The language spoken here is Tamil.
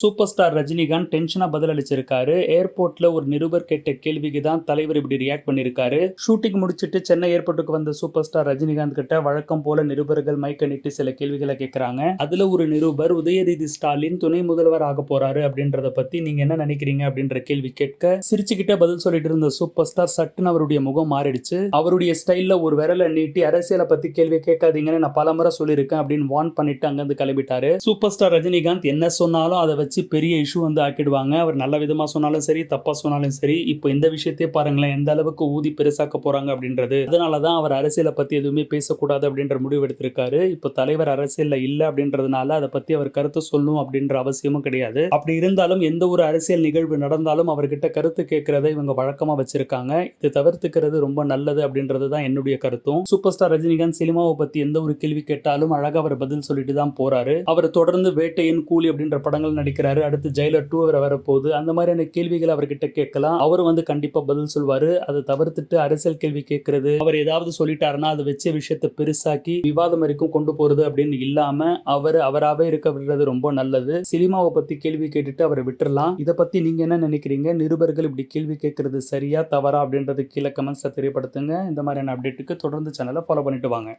சூப்பர் ஸ்டார் ரஜினிகாந்த் டென்ஷனாக பதில் அளிச்சிருக்காரு ஏர்போர்ட்ல ஒரு நிருபர் கேட்ட கேள்விக்கு தான் தலைவர் இப்படி ரியாக்ட் பண்ணியிருக்காரு ஷூட்டிங் முடிச்சுட்டு சென்னை ஏர்போர்ட்டுக்கு வந்த சூப்பர் ஸ்டார் ரஜினிகாந்த் கிட்ட வழக்கம் போல நிருபர்கள் மைக்க நிட்டு சில கேள்விகளை கேட்குறாங்க அதுல ஒரு நிருபர் உதயநிதி ஸ்டாலின் துணை முதல்வர் ஆக போறாரு அப்படின்றத பத்தி நீங்க என்ன நினைக்கிறீங்க அப்படின்ற கேள்வி கேட்க சிரிச்சுக்கிட்டே பதில் சொல்லிட்டு இருந்த சூப்பர் ஸ்டார் சட்டுன்னு அவருடைய முகம் மாறிடுச்சு. அவருடைய ஸ்டைல்ல ஒரு விரலை நீட்டி அரசியலை பத்தி கேள்வி கேட்காதீங்கன்னு நான் பலமுறை சொல்லியிருக்கேன் அப்படின்னு வான் பண்ணிட்டு அங்கிருந்து கிளம்பிட்டாரு. சூப்பர் ஸ்டார் ரஜினிகாந்த் என்ன சொன்னாலும் அதை வச்சு பெரிய இஷ்யூ வந்து ஆக்கிடுவாங்க. அவர் நல்ல விதமாக சொன்னாலும் சரி தப்பாக சொன்னாலும் சரி இப்போ இந்த விஷயத்தையே பாருங்களேன் எந்த அளவுக்கு ஊதி பெருசாக்க போறாங்க அப்படின்றது. அதனால தான் அவர் அரசியலை பற்றி எதுவுமே பேசக்கூடாது அப்படின்ற முடிவு எடுத்திருக்காரு. இப்போ தலைவர் அரசியலில் இல்லை அப்படின்றதுனால அதை பற்றி அவர் கருத்து சொல்லும் அப்படின்ற அவசியமும் கிடையாது. அப்படி இருந்தாலும் எந்த ஒரு அரசியல் நிகழ்வு நடந்தாலும் அவர்கிட்ட கருத்து கேட்கறத இவங்க வழக்கமா வச்சிருக்காங்க. இது தவிர்த்துக்கிறது ரொம்ப நல்லது அப்படின்றது தான் என்னுடைய கருத்தும். சூப்பர் ஸ்டார் ரஜினிகாந்த் சினிமாவை பற்றி எந்த ஒரு கேள்வி கேட்டாலும் அழகாக அவர் பதில் சொல்லிட்டு தான் போறாரு. அவர் தொடர்ந்து வேட்டையின் கூலி அப்படின்ற படங்கள் நடிக்கிறாரு அடுத்து ஜெயிலர் டூ வர வரப்போகுது. அந்த மாதிரியான கேள்விகள் அவர்கிட்ட கேட்கலாம். அவர் வந்து கண்டிப்பா பதில் சொல்வாரு. அதை தவிர்த்துட்டு அரசியல் கேள்வி கேட்கறது. அவர் ஏதாவது சொல்லிட்டாருன்னா அதை வச்ச விஷயத்தை பெருசாக்கி விவாதம் வரைக்கும் கொண்டு போறது அப்படின்னு இல்லாம அவர் அவராகவே இருக்க விடுறது ரொம்ப நல்லது. சினிமாவை பத்தி கேள்வி கேட்டுட்டு அவரை விட்டுறலாம். இதை பத்தி நீங்க என்ன நினைக்கிறீங்க? நிருபர்கள் இப்படி கேள்வி கேட்கறது சரியா தவறா அப்படின்றது கீழே கமெண்ட்ஸ்ல தெரியப்படுத்துங்க. இந்த மாதிரியான அப்டேட்டுக்கு தொடர்ந்து சேனலை ஃபாலோ பண்ணிட்டு வாங்க.